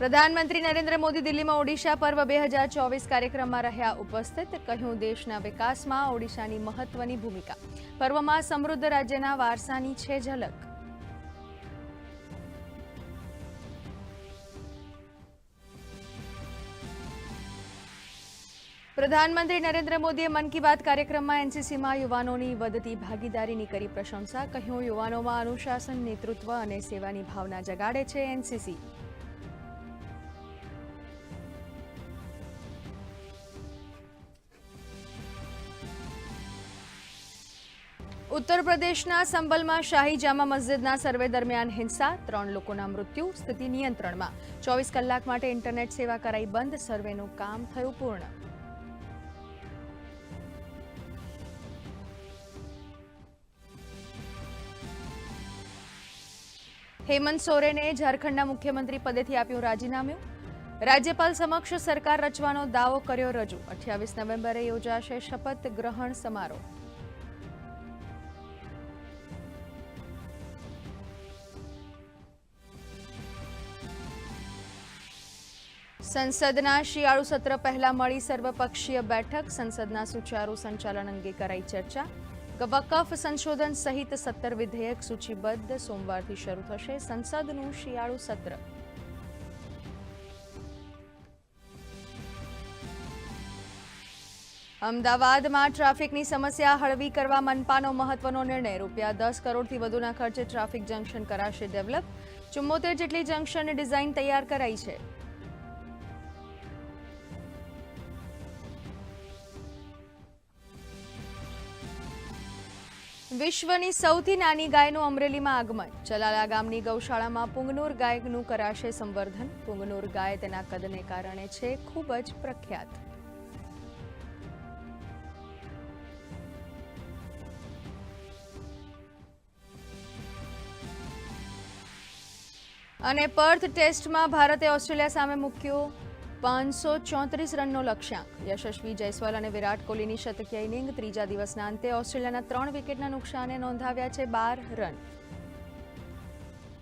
પ્રધાનમંત્રી નરેન્દ્ર મોદી દિલ્હીમાં ઓડિશા પર્વ બે હજાર ચોવીસ કાર્યક્રમમાં રહ્યા ઉપસ્થિત. કહ્યું, દેશના વિકાસમાં ઓડિશાની મહત્વની ભૂમિકા. પર્વમાં સમૃદ્ધ રાજ્યના વારસાની છે ઝલક. પ્રધાનમંત્રી નરેન્દ્ર મોદીએ મન કી બાત કાર્યક્રમમાં એનસીસીમાં યુવાનોની વધતી ભાગીદારીની કરી પ્રશંસા. કહ્યું, યુવાનોમાં અનુશાસન, નેતૃત્વ અને સેવાની ભાવના જગાડે છે એનસીસી. ઉત્તર પ્રદેશના સંબલમાં શાહી જામા મસ્જિદના સર્વે દરમિયાન હિંસા, ત્રણ લોકોના મૃત્યુ, સ્થિતિ નિયંત્રણમાં. ચોવીસ કલાક માટે ઇન્ટરનેટ સેવા કરાઈ બંધ, સર્વેનું કામ થયું પૂર્ણ. હેમંત સોરેને ઝારખંડના મુખ્યમંત્રી પદેથી આપ્યું રાજીનામું. રાજ્યપાલ સમક્ષ સરકાર રચવાનો દાવો કર્યો રજૂ. અઠ્યાવીસ નવેમ્બરે યોજાશે શપથ ગ્રહણ સમારોહ. સંસદના શિયાળુ સત્ર પહેલા મળી સર્વપક્ષીય બેઠક. સંસદના સુચારુ સંચાલન અંગે કરાઈ ચર્ચા. વકફ સંશોધન સહિત સત્તર વિધેયક સૂચિબદ્ધ સોમવારથી શરૂ થશે સંસદનું શિયાળુ સત્ર. અમદાવાદમાં ટ્રાફિકની સમસ્યા હળવી કરવા મનપાનો મહત્વનો નિર્ણય. રૂપિયા દસ કરોડથી વધુના ખર્ચે ટ્રાફિક જંકશન કરાશે ડેવલપ. ચુમ્મોતેર જેટલી જંકશનની ડિઝાઇન તૈયાર કરાઈ છે. વિશ્વની સૌથી નાની ગાયનું અમરેલીમાં આગમન. ચલાલા ગામની ગૌશાળામાં પુંગનુર ગાયનું કરાશે સંવર્ધન. પુંગનુર ગાય તેના કદને કારણે છે ખૂબ જ પ્રખ્યાત. અને પર્થ ટેસ્ટમાં ભારતે ઓસ્ટ્રેલિયા સામે મૂક્યો પાંચસો ચોત્રીસ રનનો લક્ષ્યાંક. યશસ્વી જયસ્વાલ અને વિરાટ કોહલીની શતકીય ઇનિંગ ત્રીજા દિવસના અંતે ઓસ્ટ્રેલિયાના ત્રણ વિકેટના નુકસાને નોંધાવ્યા છે બાર રન.